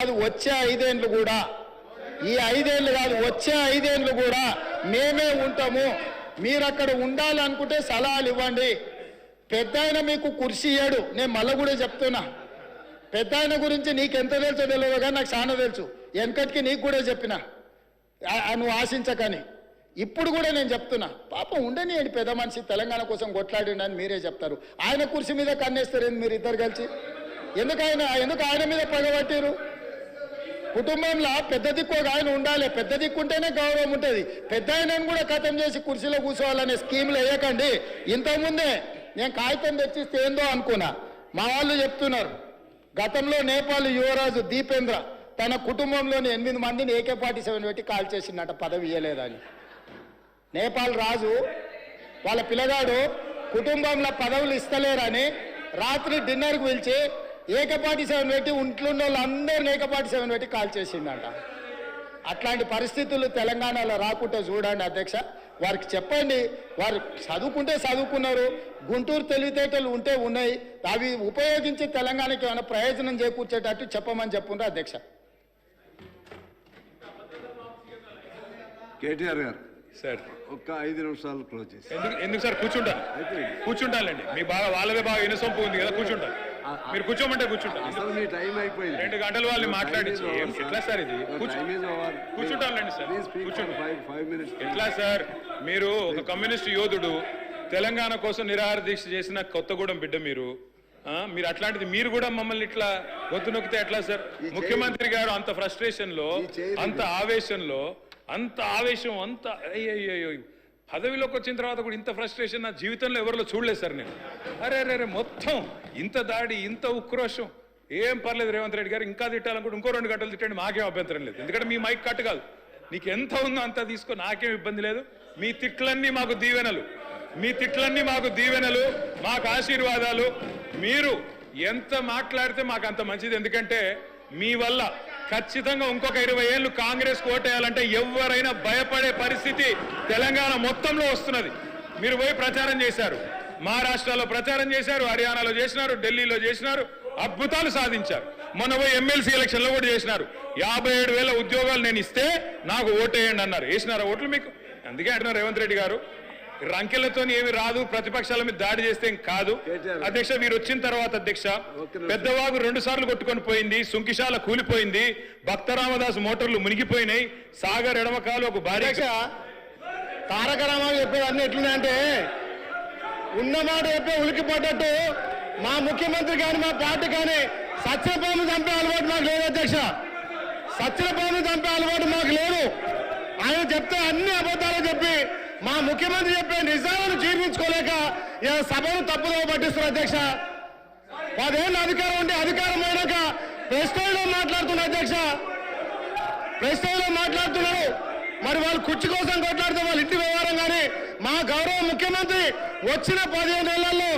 కాదు వచ్చే ఐదేండ్లు కూడా. ఈ ఐదేండ్లు కాదు వచ్చే ఐదేండ్లు కూడా మేమే ఉంటాము. మీరు అక్కడ ఉండాలనుకుంటే సలహాలు ఇవ్వండి. పెద్ద ఆయన మీకు కుర్చీ ఇయ్యాడు నేను మళ్ళీ కూడా చెప్తున్నా. పెద్ద ఆయన గురించి నీకు ఎంత తెలుసో తెలియదు కానీ నాకు చాలా తెలుసు. వెనకటికి నీకు కూడా చెప్పిన. నువ్వు ఆశించకని. ఇప్పుడు కూడా నేను చెప్తున్నా. పాపం ఉండనియండి పెద్ద మనిషి తెలంగాణ కోసం కొట్లాడిండి అని మీరే చెప్తారు. ఆయన కుర్చీ మీద కన్నేస్తారు మీరు ఇద్దరు కలిసి? ఎందుకు ఆయన ఎందుకు ఆయన మీద పగబట్టారు కుటుంబంలో పెద్ద దిక్కు ఒక ఆయన ఉండాలి. పెద్ద దిక్కు ఉంటేనే గౌరవం ఉంటుంది. పెద్ద ఆయనను కూడా ఖతం చేసి కుర్చీలో కూర్చోవాలనే స్కీమ్లు వేయకండి. ఇంతకుముందే నేను కాగితం తెచ్చిస్తే ఏందో అనుకున్నా. మా వాళ్ళు చెప్తున్నారు. గతంలో నేపాల్ యువరాజు దీపేంద్ర తన కుటుంబంలోని ఎనిమిది మందిని ఏకే ఫార్టీ సెవెన్ పెట్టి కాల్ చేసిందట పదవి ఇయ్యలేదని. నేపాల్ రాజు వాళ్ళ పిల్లగాడు కుటుంబంలో పదవులు ఇస్తలేరని రాత్రి డిన్నర్కి పిలిచి ఏకపాటి సెవెన్ పెట్టి ఇంట్లో ఉన్న వాళ్ళందరిని ఏకపాటి సెవెన్ పెట్టి కాల్ చేసిందంట. అట్లాంటి పరిస్థితులు తెలంగాణలో రాకుంటే చూడండి అధ్యక్ష. వారికి చెప్పండి. వారు చదువుకుంటే చదువుకున్నారు. గుంటూరు తెలివితేటలు ఉంటే ఉన్నాయి. అవి ఉపయోగించి తెలంగాణకి ఏమైనా ప్రయోజనం చేకూర్చేటట్టు చెప్పమని చెప్పుండ్రు అధ్యక్ష. కేటీఆర్ గారు సార్. ఒక్క ఐదు నిమిషాలు క్లోజ్ చేసి. ఎందుకు ఎందుకు సార్? కూర్చుంటారు. కూర్చుంటాలండి మీ బాగా వాళ్ళదే బాగా ఇనసొంపు ఉంది కదా కూర్చుంటారు. మీరు కూర్చోమంటే కూర్చుంటారు. అసలు మీ టైం అయిపోయింది. రెండు గంటలు మాట్లాడించి ఏం- ఎట్లా సార్ ఇది? సార్. ఎట్లా సార్? మీరు ఒక కమ్యూనిస్ట్ యోధుడు తెలంగాణ కోసం నిరాహార దీక్ష చేసిన కొత్తగూడెం బిడ్డ మీరు. మీరు అట్లాంటిది మీరు కూడా మమ్మల్ని ఇట్లా గొంతు నొక్కితే ఎట్లా సార్? ముఖ్యమంత్రి గారు అంత ఫ్రస్ట్రేషన్లో అంత ఆవేశంలో అంత ఆవేశం అంత అయ్యయ్యో పదవిలోకి వచ్చిన తర్వాత కూడా ఇంత ఫ్రస్ట్రేషన్ నా జీవితంలో ఎవరిలో చూడలేదు సార్ నేను. అరే అరే అరే మొత్తం ఇంత దాడి ఇంత ఉక్రోషం. ఏం పర్లేదు రేవంత్ రెడ్డి గారు ఇంకా తిట్టాలనుకుంటే ఇంకో రెండు గంటలు తిట్టండి మాకేం అభ్యంతరం లేదు. ఎందుకంటే మీ మైక్ కట్ కాదు. నీకు ఎంత ఉందో అంత తీసుకో నాకేం ఇబ్బంది లేదు. మీ తిట్లన్నీ మాకు దీవెనలు. మీ తిట్లన్నీ మాకు దీవెనలు మాకు ఆశీర్వాదాలు. మీరు ఎంత మాట్లాడితే మాకు అంత మంచిది. ఎందుకంటే మీ వల్ల ఖచ్చితంగా ఇంకొక ఇరవై ఏళ్ళు కాంగ్రెస్ ఓటేయాలంటే ఎవరైనా భయపడే పరిస్థితి తెలంగాణ మొత్తంలో వస్తున్నది. మీరు పోయి ప్రచారం చేశారు. మహారాష్ట్రలో ప్రచారం చేశారు హర్యానాలో చేసినారు ఢిల్లీలో చేసినారు అద్భుతాలు సాధించారు. మొన్న పోయి ఎమ్మెల్సీ ఎలక్షన్లో కూడా చేసినారు. యాభై ఏడు వేల ఉద్యోగాలు నేను ఇస్తే నాకు ఓటేయండి అన్నారు. వేసినారా ఓట్లు మీకు? అందుకే అంటున్నారు రేవంత్ రెడ్డి గారు. రంకెలతో ఏమి రాదు ప్రతిపక్షాల మీద దాడి చేస్తే కాదు. అధ్యక్ష మీరు వచ్చిన తర్వాత అధ్యక్ష. పెద్దవాగు రెండు సార్లు కొట్టుకొని పోయింది సుంకిశాల కూలిపోయింది భక్త రామదాస్ మోటార్లు మునిగిపోయినాయి సాగర్ ఎడమకాలు ఒక భారీ తారక రామారావు చెప్పేవన్నీ ఎట్లున్నాయంటే ఉన్నమాట చెప్పే ఉలికిపడ్డట్టు మా ముఖ్యమంత్రి కానీ మా పార్టీ కానీ సత్యపాము చంపే అలవాటు మాకు లేదు అధ్యక్ష సత్యపాము చంపే అలవాటు మాకు లేదు ఆయన చెప్తే అన్ని అబద్ధాలు చెప్పి మా ముఖ్యమంత్రి చెప్పే నిజాలను జీర్ణించుకోలేక సభను తప్పుదో పట్టిస్తున్నారు అధ్యక్ష. పదేళ్ళు అధికారం ఉంటే అధికారం అయినాక ప్రెస్టైల్లో మాట్లాడుతున్న అధ్యక్ష. ప్రెస్టైల్లో మాట్లాడుతున్నారు. మరి వాళ్ళు కుర్చీ కోసం కొట్లాడితే వాళ్ళ ఇంటి వ్యవహారం కానీ మా గౌరవ ముఖ్యమంత్రి వచ్చిన పదిహేను నెలల్లో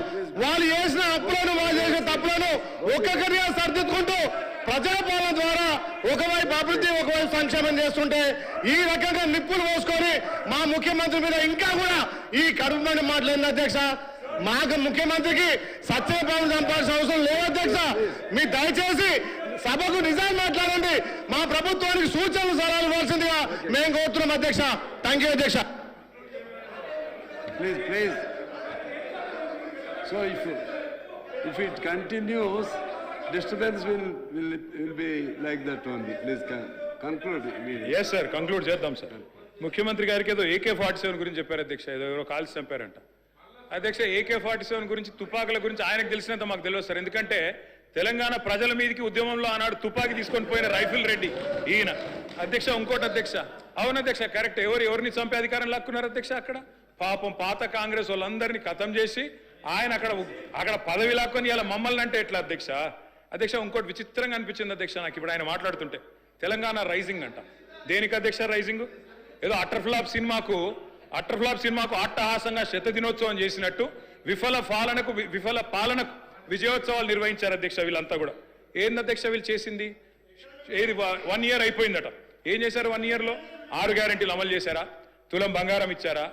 వాళ్ళు చేసిన అప్పులను వాళ్ళు చేసిన తప్పులను ఒక్కొక్కరిగా సర్దిద్దుకుంటూ ప్రజాపాలన ద్వారా ఒకవైపు అభివృద్ధి ఒకవైపు సంక్షేమం చేస్తుంటే ఈ రకంగా నిప్పులు పోసుకొని మా ముఖ్యమంత్రి మీద ఇంకా కూడా ఈ కడుపు మాటలు ఏంది అధ్యక్ష? మాకు ముఖ్యమంత్రికి సత్యపాలన చంపాల్సిన అవసరం లేదు అధ్యక్ష. మీ దయచేసి సభకు నిజాన్ని మాట్లాడండి. మా ప్రభుత్వానికి సూచనలు సలహాలు ఇవ్వాల్సిందిగా మేము కోరుతున్నాం అధ్యక్ష. థ్యాంక్ యూ అధ్యక్ష. Please please so if if it continues disturbance will will will be like that only please conclude yes sir conclude చేద్దాం సార్ ముఖ్యమంత్రి గారికి ఏదో ఏకే ఫార్టీ సెవెన్ గురించి చెప్పారు అధ్యక్ష. ఏదో ఎవరో కాల్సి చంపారంట. అధ్యక్ష ఏకే ఫార్టీ సెవెన్ గురించి తుపాకుల గురించి ఆయనకు తెలిసినంత మాకు తెలియదు సార్ ఎందుకంటే తెలంగాణ ప్రజల మీదకి ఉద్యమంలో ఆనాడు తుపాకీ తీసుకొని పోయిన రైఫిల్ రెడ్డి ఈయన. అధ్యక్ష ఇంకోటి అధ్యక్ష. అవును అధ్యక్ష కరెక్ట్. ఎవరు ఎవరిని చంపే అధికారం లాక్కున్నారు అధ్యక్ష అక్కడ? పాపం పాత కాంగ్రెస్ వాళ్ళందరినీ ఖతం చేసి ఆయన అక్కడ అక్కడ పదవి లాక్కొని ఇలా మమ్మల్ని అంటే ఎట్లా అధ్యక్ష? అధ్యక్ష ఇంకోటి విచిత్రంగా అనిపించింది అధ్యక్ష నాకు ఇప్పుడు ఆయన మాట్లాడుతుంటే. తెలంగాణ రైజింగ్ అంట. దేనికి అధ్యక్ష రైజింగ్? ఏదో అటర్ఫ్లాప్ సినిమాకు అటర్ఫ్లాప్ సినిమాకు అట్టహాసంగా శత దినోత్సవం చేసినట్టు విఫల పాలనకు విఫల పాలనకు విజయోత్సవాలు నిర్వహించారు అధ్యక్ష వీళ్ళంతా కూడా. ఏంది అధ్యక్ష వీళ్ళు చేసింది? ఏది వన్ ఇయర్ అయిపోయిందట. ఏం చేశారు వన్ ఇయర్లో? ఆరు గ్యారెంటీలు అమలు చేశారా? తులం బంగారం ఇచ్చారా?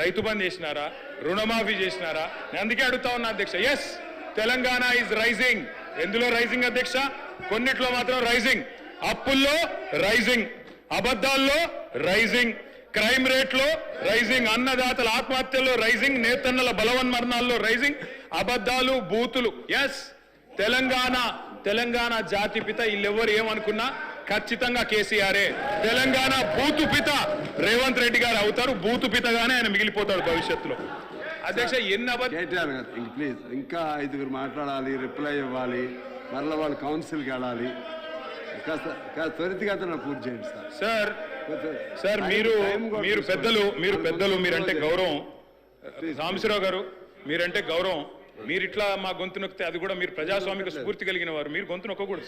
రైతు బంద్ చేసినారా? రుణమాఫీ చేసినారా? నేను అందుకే అడుగుతా ఉన్నా అధ్యక్ష. ఎస్ తెలంగాణ ఇస్ రైజింగ్ ఎందులో రైజింగ్ అధ్యక్ష? కొన్నిట్లో మాత్రం రైజింగ్. అప్పుల్లో రైజింగ్. అబద్ధాల్లో రైజింగ్. క్రైమ్ రేట్లో రైజింగ్. అన్నదాతల ఆత్మహత్యల్లో రైజింగ్. నేతన్నల బలవన్మరణాల్లో రైజింగ్. అబద్ధాలు బూతులు. ఎస్ తెలంగాణ తెలంగాణ జాతి పిత వీళ్ళెవ్వరు ఏమనుకున్నా ఖచ్చితంగా కేసీఆరే. తెలంగాణ బూతు పిత రేవంత్ రెడ్డి గారు అవుతారు. బూతు పితగానే ఆయన మిగిలిపోతాడు భవిష్యత్తులో. అధ్యక్ష ఎన్ని కేటీఆర్ గారు ప్లీజ్ ఇంకా ఐదుగురు మాట్లాడాలి రిప్లై ఇవ్వాలి మరలా వాళ్ళు కౌన్సిల్కి వెళ్ళాలి. కాస్త కాస్త త్వరితగతిన పూర్తి చేయండి సార్. సార్ మీరు మీరు. పెద్దలు మీరు పెద్దలు మీరంటే గౌరవం. రామశివరావు గారు మీరంటే గౌరవం. మీరు ఇట్లా మా గొంతు నొక్కితే అది కూడా మీరు ప్రజాస్వామిక స్ఫూర్తి కలిగిన వారు. మీరు గొంతు నొక్కకూడదు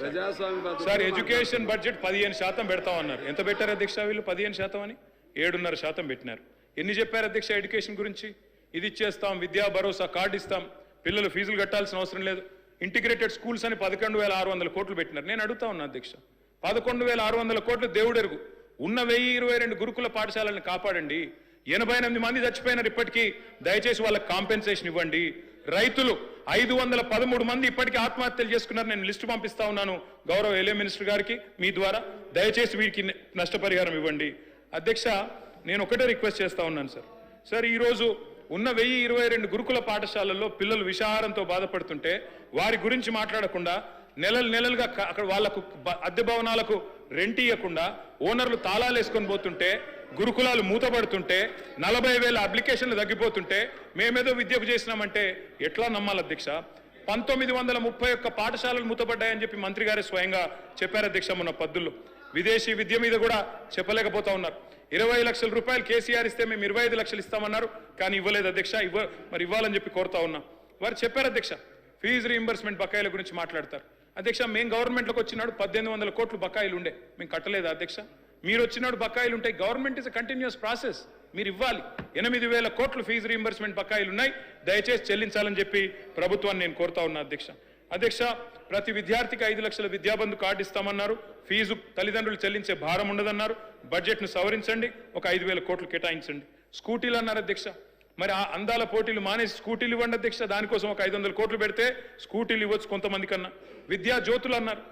సార్. ఎడ్యుకేషన్ బడ్జెట్ పదిహేను శాతం పెడతామన్నారు ఎంత పెట్టారు అధ్యక్ష వీళ్ళు? పదిహేను శాతం అని? ఏడున్నర శాతం పెట్టినారు. ఎన్ని చెప్పారు అధ్యక్ష ఎడ్యుకేషన్ గురించి? ఇది ఇచ్చేస్తాం విద్యా భరోసా కార్డు ఇస్తాం. పిల్లలు ఫీజులు కట్టాల్సిన అవసరం లేదు. ఇంటిగ్రేటెడ్ స్కూల్స్ అని పదకొండు వేల ఆరు వందల కోట్లు పెట్టినారు. నేను అడుగుతా ఉన్నా అధ్యక్ష. పదకొండు వేల ఆరు వందల కోట్లు దేవుడెరుగు. ఉన్న వెయ్యి ఇరవై రెండు గురుకుల పాఠశాలను కాపాడండి. ఎనభై ఎనిమిది మంది చచ్చిపోయినారు ఇప్పటికీ. దయచేసి వాళ్ళకి కాంపెన్సేషన్ ఇవ్వండి. రైతులు ఐదు వందల పదమూడు మంది ఇప్పటికీ ఆత్మహత్యలు చేసుకున్నారు నేను లిస్టు పంపిస్తా ఉన్నాను గౌరవ ఎల్ఏ మినిస్టర్ గారికి మీ ద్వారా. దయచేసి వీరికి నష్టపరిహారం ఇవ్వండి. అధ్యక్ష నేను ఒకటే రిక్వెస్ట్ చేస్తా ఉన్నాను సార్. సార్ ఈరోజు ఉన్న వెయ్యి ఇరవై రెండు గురుకుల పాఠశాలల్లో పిల్లలు విషాహారంతో బాధపడుతుంటే వారి గురించి మాట్లాడకుండా నెలలు నెలలుగా అక్కడ వాళ్ళకు అద్దె భవనాలకు రెంట్ ఇవ్వకుండా ఓనర్లు తాళాలు వేసుకొని పోతుంటే గురుకులాలు మూతపడుతుంటే నలభై వేల అప్లికేషన్లు తగ్గిపోతుంటే మేమేదో విద్యకు చేసినామంటే ఎట్లా నమ్మాలి అధ్యక్ష? పంతొమ్మిది వందల ముప్పై ఒక్క పాఠశాలలు మూతపడ్డాయని చెప్పి మంత్రి గారే స్వయంగా చెప్పారు అధ్యక్ష మొన్న పద్దుల్లో. విదేశీ విద్య మీద కూడా చెప్పలేకపోతా ఉన్నారు. ఇరవై లక్షల రూపాయలు కేసీఆర్ ఇస్తే మేము ఇరవై ఐదు లక్షలు ఇస్తామన్నారు. కానీ ఇవ్వలేదు అధ్యక్ష ఇవ్వ మరి ఇవ్వాలని చెప్పి కోరుతా ఉన్నాం. వారు చెప్పారు అధ్యక్ష ఫీజు రీయింబర్స్మెంట్ బకాయిల గురించి మాట్లాడతారు. అధ్యక్ష మేము గవర్నమెంట్లోకి వచ్చినాడు పద్దెనిమిది వందల కోట్లు బకాయిలు ఉండే. మేము కట్టలేదు అధ్యక్ష? మీరు వచ్చినాడు బకాయిలు ఉంటాయి గవర్నమెంట్ ఇస్ కంటిన్యూస్ ప్రాసెస్. మీరు ఇవ్వాలి. ఎనిమిది వేల కోట్లు ఫీజు రీయింబర్స్మెంట్ బకాయిలు ఉన్నాయి. దయచేసి చెల్లించాలని చెప్పి ప్రభుత్వాన్ని నేను కోరుతా ఉన్నా అధ్యక్ష. అధ్యక్ష ప్రతి విద్యార్థికి ఐదు లక్షల విద్యాబంధు కార్డు ఇస్తామన్నారు. ఫీజు తల్లిదండ్రులు చెల్లించే భారం ఉండదన్నారు. బడ్జెట్ను సవరించండి. ఒక ఐదు వేల కోట్లు కేటాయించండి. స్కూటీలు అన్నారు అధ్యక్ష. మరి ఆ అందాల పోటీలు మానేసి స్కూటీలు ఇవ్వండి అధ్యక్ష. దానికోసం ఒక ఐదు వందల కోట్లు పెడితే స్కూటీలు ఇవ్వచ్చు కొంతమంది కన్నా. విద్యా జ్యోతులు అన్నారు.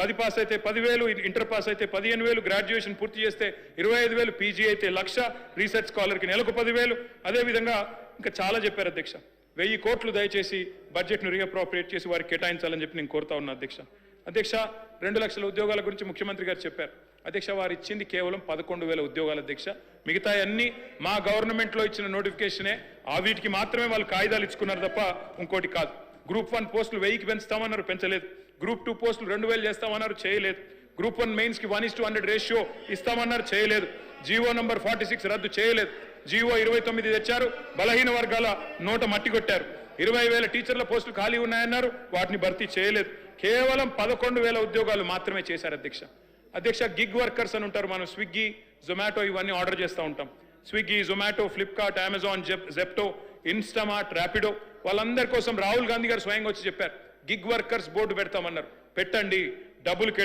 పది పాస్ అయితే పదివేలు ఇంటర్ పాస్ అయితే పదిహేను వేలు గ్రాడ్యుయేషన్ పూర్తి చేస్తే ఇరవై ఐదు వేలు పీజీ అయితే లక్ష రీసెర్చ్ స్కాలర్కి నెలకు పదివేలు. అదేవిధంగా ఇంకా చాలా చెప్పారు అధ్యక్ష. వెయ్యి కోట్లు దయచేసి బడ్జెట్ను రీఅప్రోప్రియేట్ చేసి వారికి కేటాయించాలని చెప్పి నేను కోరుతా ఉన్నా అధ్యక్ష. అధ్యక్ష రెండు లక్షల ఉద్యోగాల గురించి ముఖ్యమంత్రి గారు చెప్పారు. అధ్యక్ష వారు ఇచ్చింది కేవలం పదకొండు వేల ఉద్యోగాలు అధ్యక్ష. మిగతా అన్ని మా గవర్నమెంట్లో ఇచ్చిన నోటిఫికేషనే ఆ వీటికి మాత్రమే వాళ్ళు కాగితాలు ఇచ్చుకున్నారు తప్ప ఇంకోటి కాదు. గ్రూప్ వన్ పోస్టులు వెయ్యికి పెంచుతామన్నారు పెంచలేదు. గ్రూప్ టూ పోస్టులు రెండు వేలు చేస్తామన్నారు చేయలేదు. గ్రూప్ వన్ మెయిన్స్కి one is two hundred ratio ఇస్తామన్నారు చేయలేదు. జీవో నంబర్ ఫార్టీ సిక్స్ రద్దు చేయలేదు. జీవో ఇరవై తొమ్మిది తెచ్చారు. బలహీన వర్గాల నోట మట్టి కొట్టారు. ఇరవై వేల టీచర్ల పోస్టులు ఖాళీ ఉన్నాయన్నారు. వాటిని భర్తీ చేయలేదు. కేవలం పదకొండు వేల ఉద్యోగాలు మాత్రమే చేశారు అధ్యక్ష. అధ్యక్ష గిగ్ వర్కర్స్ అని ఉంటారు మనం స్విగ్గీ జొమాటో ఇవన్నీ ఆర్డర్ చేస్తూ ఉంటాం. Swiggy Zomato Flipkart Amazon Zepto Instamart Rapido వాళ్ళందరి కోసం రాహుల్ గాంధీ గారు స్వయంగా వచ్చి చెప్పారు. గిగ్ వర్కర్స్ బోర్డు పెడతామన్నారు. పెట్టండి డబ్బులు